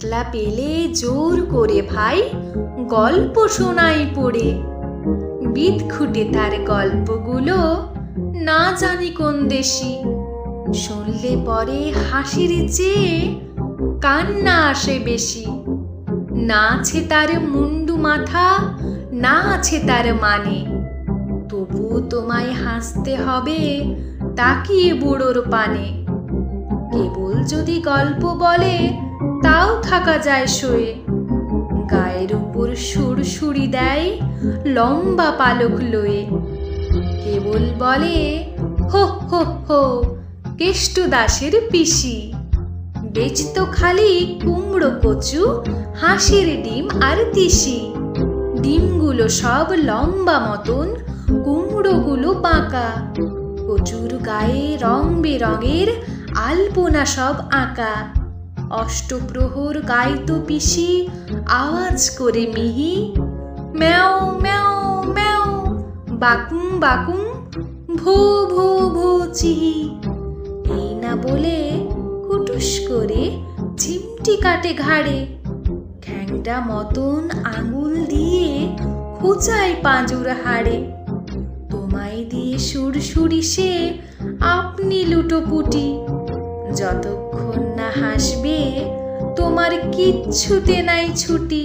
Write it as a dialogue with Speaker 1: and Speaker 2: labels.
Speaker 1: একলা পেলে জোর করে ভাই গল্প শোনাই পড়ে। বিদ খুঁটে তার গল্পগুলো, না জানি কোন দেশি। শুনলে পরে হাসির চেয়ে কান্না আসে বেশি। না আছে তার মুন্ডু মাথা, না আছে তার মানে। তবু তোমায় হাসতে হবে তাকিয়ে বুড়োর পানে। কেবল যদি গল্প বলে তাও থাকা যায় শোয়ে। গায়ের উপর সুরসুরি দেয় লম্বা পালক লয়ে। কেবল বলে, হো হো হো, কেষ্ট দাসের পিসি। বেচত খালি কুমড়ো কচু, হাঁসের ডিম আর তিসি। ডিমগুলো সব লম্বা মতন, কুমড়োগুলো বাঁকা কচুর গায়ে রং বেরঙের আলপনা সব আঁকা। অষ্টপ্রহর গাইতো পিসি, আওয়াজ করে মিহি, ম্যাও ম্যাও ম্যাও, বাকুম বাকুম, ভো ভো ভো, চিহি। এই না বলে কুটুস করে চিমটি কাটে ঘাড়ে। ঠ্যাংটা মতন আঙুল দিয়ে খোঁচায় পাঁজুর হাড়ে। তোমায় দিয়ে সুরসুরি সে আপনি লুটোপুটি। যতক্ষণ না হাসবে তোমার কিচ্ছুতে নাই ছুটি।